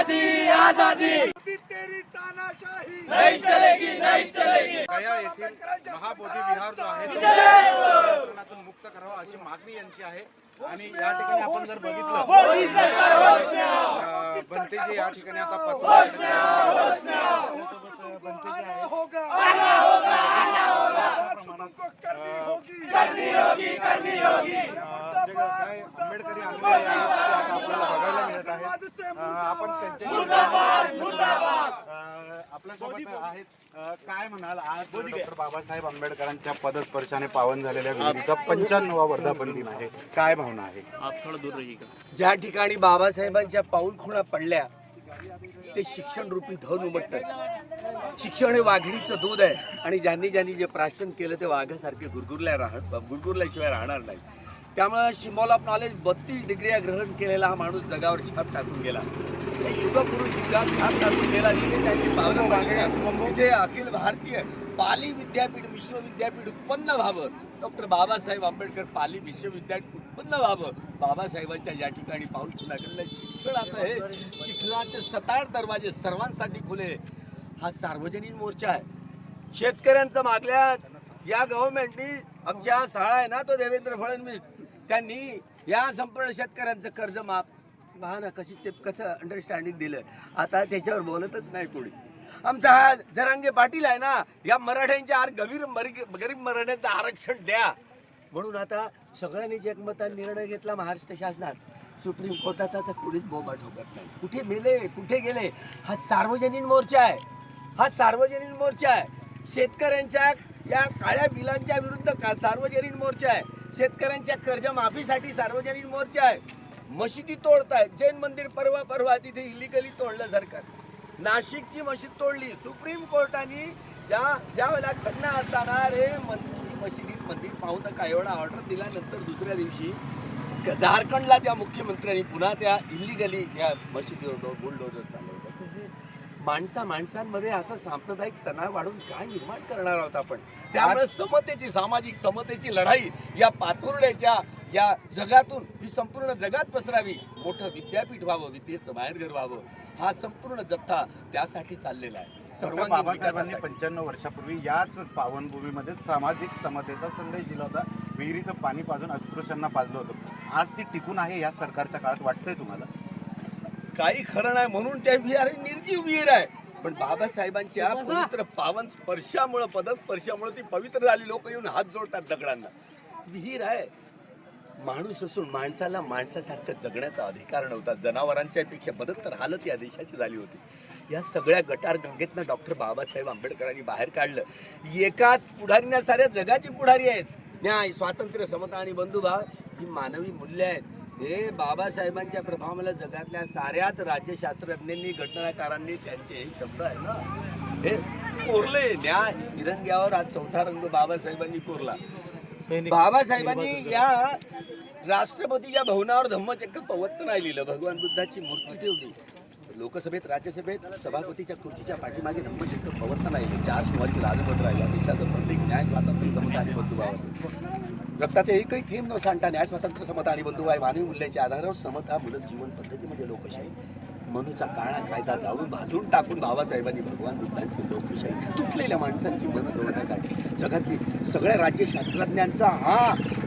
आजादी आजादी. तेरी तानाशाही. नहीं चलेगी नहीं चलेगी. गया येथील महाबोधी विहार जो आहे तो मुक्त करावा अशी मागणी यांची आहे. आणि या ठिकाणी आपण जर बघितलं बनतेजी या ठिकाणी आता पत्र आना होगा आना होगा आना होगा तुमको करनी होगी करनी होगी करनी होगी जे काय आंबेडकरी अनुयायी आहेत ते आता आपल्याला बघायला मिळत आहेत अं, आपण त्यांच्याशी अं, आपल्यासोबत आहेत अं, काय म्हणाल आज डॉक्टर बाबासाहेब आंबेडकरांच्या पदस्पर्शाने पावन झालेल्या विहिरीचा पंच्याण्णवा वर्धापन दिन आहे. काय भावना आहे? ज्या ठिकाणी बाबासाहेबांच्या पाऊल खुणा पडल्या ते शिक्षण रूपी धन उमटतं शिक्षण हे वाघिणीचं दूध आहे. आणि ज्यांनी ज्यांनी जे प्राशन केलं ते वाघासारखे गुरगुरल्या राहत गुरगुरल्याशिवाय राहणार नाही त्यामुळं सिम्बॉल ऑफ नॉलेज बत्तीस डिग्रिया ग्रहण केलेला हा माणूस जगावर छाप टाकून गेला. हे युगपुरुष युगात छाप टाकून त्यांची पावलं मागण्या तिथे अखिल भारतीय पाली विद्यापीठ विश्वविद्यापीठ उत्पन्न व्हावं. डॉक्टर बाबासाहेब आंबेडकर पाली विश्वविद्यापीठ उत्पन्न व्हावं. बाबासाहेबांच्या या ठिकाणी पाऊल खुला केलेलं शिक्षण आता हे शिक्षणाचे सताळ दरवाजे सर्वांसाठी खुले. हा सार्वजनिक मोर्चा आहे. शेतकऱ्यांचं मागल्या या गव्हर्नमेंटनी आमच्या शाळा आहे ना तो देवेंद्र फडणवीस. त्यांनी या संपूर्ण शेतकऱ्यांचं कर्ज माफ पहा ना कशी ते कसं अंडरस्टँडिंग दिलं. आता त्याच्यावर बोलतच नाही कोणी. आमचा हा जरांगे पाटील आहे ना या मराठ्यांच्या आर गरीब मरी- गरीब मराठ्यांचं आरक्षण द्या. म्हणून आता सगळ्यांनीच एकमताने निर्णय घेतला महाराष्ट्र शासनात. सुप्रीम कोर्टात आता कुणीच बोबा ठोकत नाही. कुठे मेले कुठे गेले? हा सार्वजनिक मोर्चा आहे. हा सार्वजनिक मोर्चा आहे. शेतकऱ्यांच्या या काळ्या बिलांच्या विरुद्ध का सार्वजनिक मोर्चा आहे? शेतकऱ्यांच्या कर्जमाफीसाठी सार्वजनिक मोर्चा आहे. मशिदी तोडतायत. जैन मंदिर परवा परवा तिथे इलिगली तोडलं सरकार. नाशिकची मशीद तोडली. सुप्रीम कोर्टाने ज्या ज्या वेळेला खन्ना असताना रे मंदिर मशिदीत मंदिर पाहू नका एवढा ऑर्डर दिल्यानंतर दुसऱ्या दिवशी झारखंडला त्या मुख्यमंत्र्यांनी पुन्हा त्या इलिगली त्या मशिदीवर बुलडोजर चालवलं. माणसा माणसांमध्ये असा सांप्रदायिक तणाव वाढून काय निर्माण करणार आहोत आपण? त्यामुळे समतेची सामाजिक समतेची लढाई या पातुर्ड्याच्या या जगातून ही संपूर्ण जगात पसरावी. मोठं विद्यापीठ व्हावं विद्येचं बाहेरघर व्हावं हा संपूर्ण जथ्था त्यासाठी चाललेला आहे. सर्वांगीण बाबासाहेबांनी. पंच्याण्णव वर्षापूर्वी याच पावनभूमीमध्ये सामाजिक समतेचा संदेश दिला होता. विहिरीचं पाणी पाजून अस्पृश्यांना पाजलं होतं. आज ती टिकून आहे या सरकारच्या काळात वाटतंय तुम्हाला? काही खरं नाही म्हणून त्या विहीर निर्जीव विहीर आहे. पण बाबासाहेबांच्या पवित्र पावन स्पर्शामुळं पदस्पर्शामुळे ती पवित्र झाली. लोक येऊन हात जोडतात दगडांना. विहीर आहे. माणूस असून माणसाला माणसासारखं जगण्याचा अधिकार नव्हता. जनावरांच्या पेक्षा बदतर हालत या देशाची झाली होती. या सगळ्या गटार गंगेतनं डॉक्टर बाबासाहेब आंबेडकरांनी बाहेर काढलं. एकाच पुढारीना साऱ्या जगाची पुढारी आहेत. न्याय स्वातंत्र्य समता आणि बंधुभाव ही मानवी मूल्य आहेत. हे बाबासाहेबांच्या प्रभावाला जगातल्या साऱ्याच राज्यशास्त्रज्ञांनी घटनाकारांनी त्यांचे हे शब्द आहे ना हे कोरले. न्याय तिरंग्यावर आज चौथा रंग बाबासाहेबांनी कोरला. बाबासाहेबांनी या राष्ट्रपतीच्या भवनावर धम्मचक्क पवत्त नाही लिहिलं. भगवान बुद्धाची मूर्ती ठेवली. लोकसभेत राज्यसभेत सभापतीच्या खुर्चीच्या पाठीमागे धम्मचक्क पवत्त नाही लिहिलं. चार शिवाजी राजपत्र राहिला. देशाचं प्रत्येक न्याय स्वातंत्र्य समता आणि बंधुभाव रक्ताचे एकही थेंब न सांडता न्याय स्वातंत्र्य समता आणि बंधुभाव मानवी मूल्याच्या आधारावर समता मुलं जीवन पद्धती म्हणजे लोकशाही. मनुचा काळा कायदा जाळून भाजून टाकून बाबासाहेबांनी भगवान बुद्धांची लोकशाही तुटलेल्या माणसांची मनं जोडण्यासाठी. जगातली सगळ्या राज्यशास्त्रज्ञांचा हा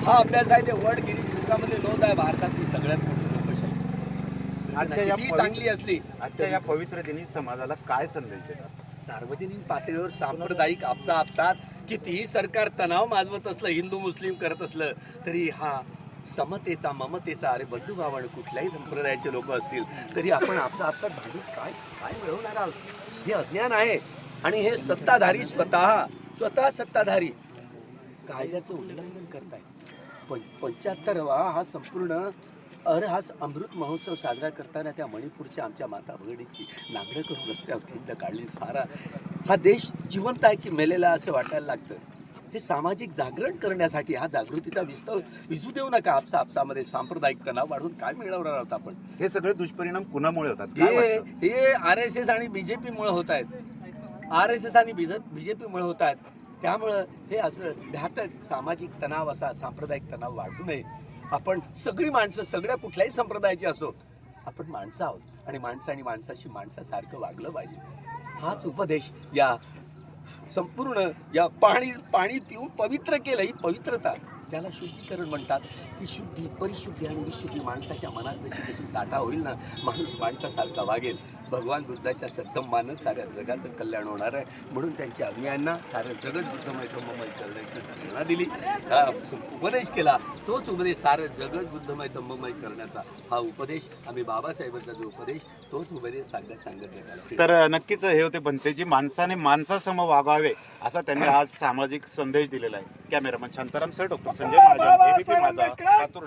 हा अभ्यास आहे ते वर्ल्ड गिरी बुकामध्ये नोंद आहे भारतातली सगळ्यात मोठी लोकशाही. आजच्या या चांगली असली आजच्या या पवित्र दिनी समाजाला काय संदेश देतात सार्वजनिक पातळीवर सांप्रदायिक आपसा आपसात कितीही सरकार तणाव माजवत असलं हिंदू मुस्लिम करत असलं तरी हा समतेचा ममतेचा अरे बंधुभावानं कुठल्याही संप्रदायाचे लोक असतील तरी आपण आपला आपसात भांडून काय काय मिळवणार आहोत? हे अज्ञान आहे. आणि हे सत्ताधारी स्वतः स्वतः सत्ताधारी. कायद्याचं उल्लंघन करताय पण पंच्याहत्तरवा हा संपूर्ण अर हा अमृत महोत्सव साजरा करताना त्या मणिपूरच्या आमच्या माता भगडीची नांगरं करून रस्त्यावर खिंड काढली. सारा हा देश जिवंत आहे की मेलेला असं वाटायला लागतं. हे सामाजिक जागरण करण्यासाठी हा जागृतीचा विस्तव विजू देऊ नका आपसा आपसामध्ये सांप्रदायिक तणाव वाढून काय मिळवणार आहोत आपण? हे सगळे दुष्परिणाम कुणामुळे होतात? हे? हे आर एस एस आणि बीजेपी मुळे होत आहेत. आर एस एस आणि बीजेपी मुळे होत आहेत. त्यामुळं हे असं घातक सामाजिक तणाव असा सांप्रदायिक तणाव वाढू नये. आपण सगळी माणसं सगळ्या कुठल्याही संप्रदायाची असो आपण माणसं आहोत. आणि माणसाने माणसाशी माणसासारखं वागलं पाहिजे. हाच उपदेश या संपूर्ण या पाणी पाणी पिऊन पवित्र केलं ही पवित्रता. ज्याला शुद्धीकरण म्हणतात. की शुद्धी परिशुद्धी आणि विशुद्धी माणसाच्या मनात जशी जशी साठा होईल ना माणूस माणसासारखा वागेल. भगवान बुद्धाच्या सद्गमानं साऱ्या जगाचं कल्याण होणार आहे. म्हणून त्यांच्या अभियांना सारं जगत बुद्धमय तंबमय करण्याची प्रेरणा दिली. उपदेश केला. तोच उपदेश सारं जगत बुद्धमय तंबमय करण्याचा हा उपदेश आम्ही बाबासाहेबांचा जो उपदेश तोच उपदेश सांगत सांगत तर नक्कीच हे होते भंतेजी माणसाने माणसासम वागावे असा त्यांनी आज सामाजिक संदेश दिलेला आहे. Cameraman Shantaram sir doctor Sanjay Mahajan ABP Majha Latur.